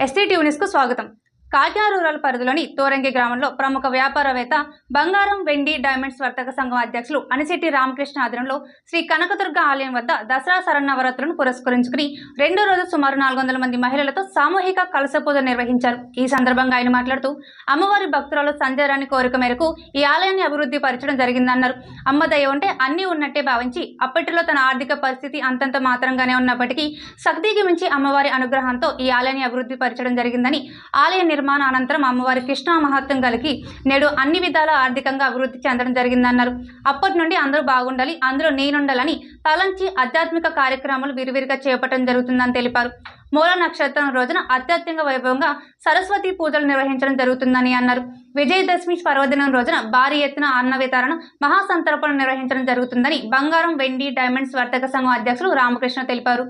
SC న్యూస్కు స్వాగతం. Kakinada rural పరిధిలోని తోరంగి గ్రామంలో ప్రముఖ వ్యాపారవేత్త బంగారం వెండి డైమండ్స్ వర్తక సంఘం అధ్యక్షులు అనిశెట్టి రామకృష్ణ ఆధ్వర్యంలో శ్రీ కనకదుర్గ ఆలయం వద్ద దసరా శరన్నవరాత్రులను పురస్కరించుకుని రెండో రోజు సుమారు నాలుగు వందల మంది మహిళలతో సామూహిక కలస పూజ నిర్వహించారు. ఈ సందర్భంగా ఆయన మాట్లాడుతూ అమ్మవారి భక్తులలో సంజయరాని కోరిక మేరకు ఈ ఆలయాన్ని అభివృద్ధి పరచడం జరిగిందన్నారు. అమ్మ దయ ఉంటే అన్నీ ఉన్నట్టే భావించి అప్పటిలో తన ఆర్థిక పరిస్థితి అంతంత మాత్రంగానే ఉన్నప్పటికీ శక్తికి మించి అమ్మవారి అనుగ్రహంతో ఈ ఆలయాన్ని అభివృద్ధి పరచడం జరిగిందని ఆలయ నిర్మాణ అనంతరం అమ్మవారి కృష్ణా మహత్వం కలిగి నేడు అన్ని విధాల ఆర్థికంగా అభివృద్ధి చెందడం జరిగిందన్నారు. అప్పటి నుండి అందరూ బాగుండాలి అందులో నేనుండాలని తలంచి ఆధ్యాత్మిక కార్యక్రమాలు విరివిరిగా చేపట్టడం జరుగుతుందని తెలిపారు. మూల నక్షత్రం రోజున అత్యధికంగా వైభవంగా సరస్వతి పూజలు నిర్వహించడం జరుగుతుందని అన్నారు. విజయదశమి పర్వదినం రోజున భారీ ఎత్తున అన్న వితరణ మహాసంతర్పణ నిర్వహించడం జరుగుతుందని బంగారం వెండి డైమండ్స్ వర్తక సంఘం అధ్యక్షులు రామకృష్ణ తెలిపారు.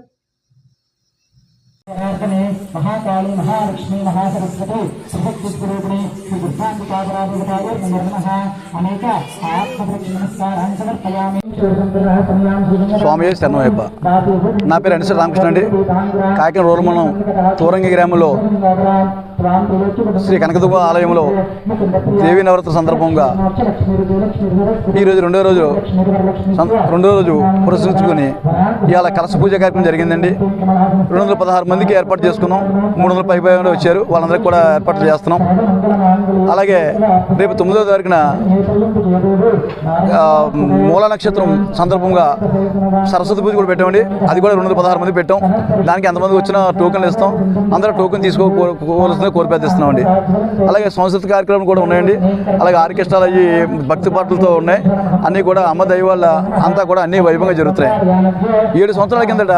జనార్దనే మహాకాళి మహాలక్ష్మి మహాసరస్వతి సృష్టిస్వరూపిణి శ్రీ దుర్గాంబికాపరాధిపతాయ నిర్మః అనేక ఆత్మప్రక్ష నమస్కారాన్ని సమర్పయామి. స్వామి శరణమయ్యప్ప నా పేరు అనిశ్వర రామకృష్ణ అండి. కాకినాడ రూరల్ మండలం తూరంగి గ్రామంలో శ్రీ కనకదుర్గ ఆలయంలో దేవీ నవరాత్రి సందర్భంగా ఈరోజు రెండో రోజు సం- రెండో రోజు పురస్కరించుకొని ఇవాళ కలశ పూజ కార్యక్రమం జరిగిందండి. రెండు వందల పదహారు మందికి ఏర్పాటు చేసుకున్నాం. మూడు వందల పైపై వచ్చారు. వాళ్ళందరికీ కూడా ఏర్పాట్లు చేస్తున్నాం. అలాగే రేపు తొమ్మిదో తారీఖున మూల నక్షత్రం సందర్భంగా సరస్వతి పూజ కూడా పెట్టామండి. అది కూడా రెండు వందల పదహారు మంది పెట్టాం. దానికి ఎంతమంది వచ్చినా టోకెన్లు ఇస్తాం. అందరూ టోకెన్ తీసుకోవాల్సింది కోరిపేస్తున్నామండి అలాగే సంస్కృతి కార్యక్రమాలు కూడా ఉన్నాయండి. అలాగే ఆర్కెస్ట్రాలు అవి భక్తి పాటలతో ఉన్నాయి. అన్నీ కూడా అమ్మ దయ వల్ల అంతా కూడా అన్నీ వైభవంగా జరుగుతున్నాయి. ఏడు సంవత్సరాల కిందట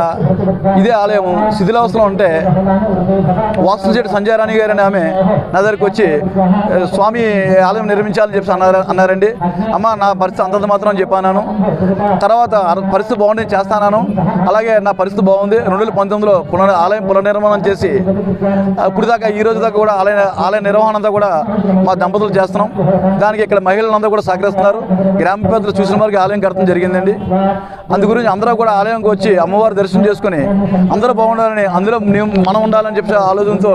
ఇదే ఆలయం శిథిలావస్థలో ఉంటే వాస్తుశెట్టి సంజయ్ రాణి గారు అనే ఆమె నా దగ్గరికి వచ్చి స్వామి ఆలయం నిర్మించాలని చెప్పి అన్నారు అన్నారండి. అమ్మ నా పరిస్థితి అంతంత మాత్రం చెప్పాను. తర్వాత పరిస్థితి బాగుంది చేస్తాను అలాగే నా పరిస్థితి బాగుంది. రెండు వేల పంతొమ్మిదిలో పునర్ ఆలయం పునర్నిర్మాణం చేసి ఇప్పుడు దాకా ఈ రోజు దాకా కూడా ఆలయ ఆలయ నిర్వహణ అంతా కూడా మా దంపతులు చేస్తున్నాం. దానికి ఇక్కడ మహిళలందరూ కూడా సహకరిస్తున్నారు. గ్రామ పెద్దలు చూసిన వారికి ఆలయం కడతం జరిగిందండి. అందు గురించి అందరూ కూడా ఆలయంకి వచ్చి అమ్మవారి దర్శనం చేసుకుని అందరూ బాగుండాలని అందులో మేము- మనం ఉండాలని చెప్పి ఆలోచనతో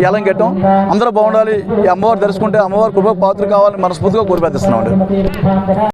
ఈ ఆలయం కట్టాం. అందరూ బాగుండాలి. ఈ అమ్మవారు దర్శకుంటే అమ్మవారి కృప పాత్ర కావాలని మనస్ఫూర్తిగా కోరిపెత్తిస్తున్నాం